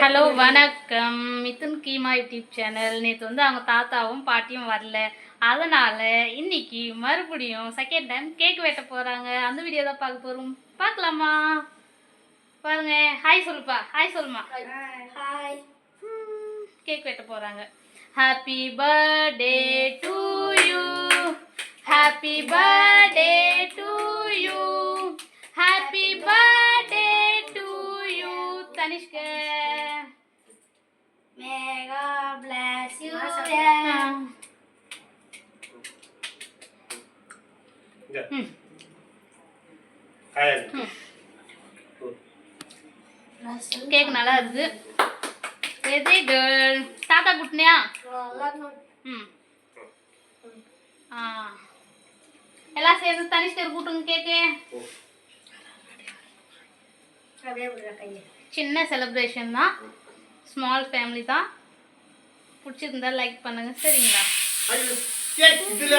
Hello வணக்கம். Mithun Keema YouTube channel. நேற்று வந்து அவங்க தாத்தாவும் பாட்டியும் வரல. அதனால இன்னைக்கு மறுபடியும் செகண்ட் டைம் கேக் வெட்ட போறாங்க. அந்த வீடியோ தான் பார்க்க போறோம். பார்க்கலாமா? பாருங்க. ஹாய் சொல்லுப்பா. ஹாய் சொல்லுமா. ஹாய் கேக் வெட்ட போறாங்க. Happy birthday to you happy birthday to cake நல்லா இருக்கு. வெரி குட் தாத்தா குட்டினியா? ம். ஆ. எல்லாம் சேர்ந்து தனிஷ்கர் கூட்டுங்க கேக்கு. சின்ன செலிப்ரேஷன் தான். ஸ்மால் ஃபேமிலி தான். பிடிச்சிருந்தா லைக் பண்ணுங்க. சரிங்களா? ஏய் இதுல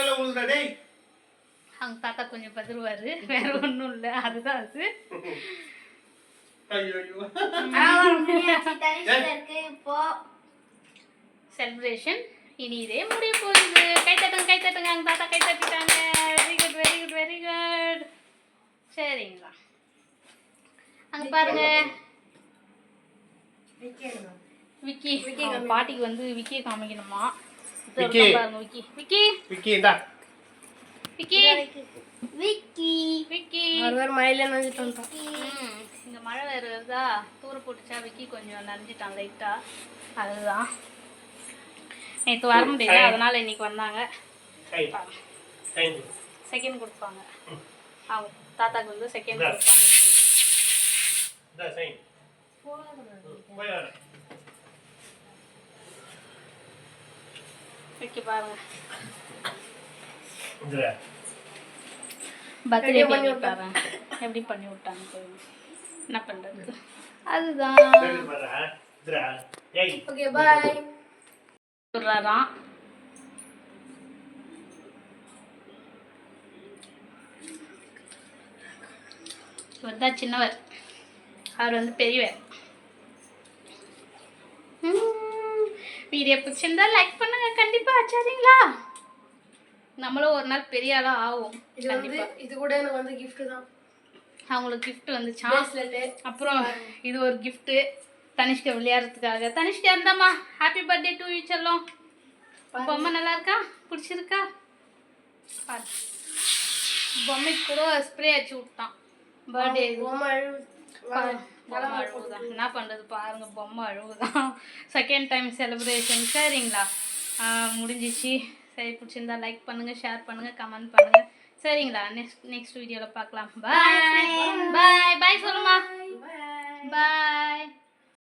எல்லாம் உழுதுடா டேய். அவங்க தாத்தா கொஞ்சம் பதறுவாரு. வேற ஒன்றும் இல்லை. அதுதான் அது. ஐயோ ஐயோ. இருக்கு. இப்போ செலிப்ரேஷன் இனி இதே முடிய போகுது. கை தட்டுங்க கை தட்டுங்க. அவங்க தாத்தா கை தட்டிட்டாங்க. Very good very good very good சரிங்களா. அங்க பாருங்க. விக்கி பாட்டிக்கு வந்து விக்கியை காமிக்கணுமா? விக்கி. பாருங்க விக்கி. விக்கி. விக்கி. விக்கி. விக்கி. விக்கி ஒருவர் மழையில நனைஞ்சிட்டு ம், இங்க மழை வேறு வருதா? தூர போட்டுச்சா? விக்கி கொஞ்சம் நனைஞ்சிட்டான் லைட்டா அதுதான். நேற்று வர முடியல அதனால இன்னைக்கு வந்தாங்க. செகண்ட் கொடுப்பாங்க. அவங்க தாத்தாக்கு வந்து செகண்ட். கொடுப்பாங்க. விக்கி பாருங்க. பர்த்டே பண்ணி விட்டாங்க எப்படி பண்ணி விட்டாங்க. என்ன பண்றது? அதுதான். ஓகே பாய் சொல்றாராம். இவர் தான் சின்னவர். அவர் வந்து பெரியவர். வீடியோ பிடிச்சிருந்தா லைக் பண்ணுங்க. கண்டிப்பா சரிங்களா நம்மளும் ஒரு நாள் பெரிய ஆளா ஆகும் இது வந்து இது கூட எனக்கு வந்து gift தான். அவங்களுக்கு gift வந்துச்சா? அப்புறம் இது ஒரு gift. தனிஷ்கா விளையாடுறதுக்காக. தனிஷ்கா இருந்தாம்மா ஹாப்பி பர்த்டே டு யூ செல்லம். பொம்மை நல்லா இருக்கா பிடிச்சிருக்கா? பாரு. பொம்மைக்கு கூட ஸ்ப்ரே அடிச்சு விட்டான் பர்த்டே பொம்மை அழுவு. பொம்மை அழுவுதான். என்ன பண்ணுறது பாருங்க பொம்மை அழுவுதான். செகண்ட் டைம் செலிப்ரேஷன் சரிங்களா? முடிஞ்சிச்சு. சரி பிடிச்சிருந்தா லைக் பண்ணுங்கள் ஷேர் பண்ணுங்கள் கமெண்ட் பண்ணுங்க. சரிங்களா? நெக்ஸ்ட் நெக்ஸ்ட் வீடியோவில் பார்க்கலாம். பாய் பாய் பாய் சொல்லுமா பாய்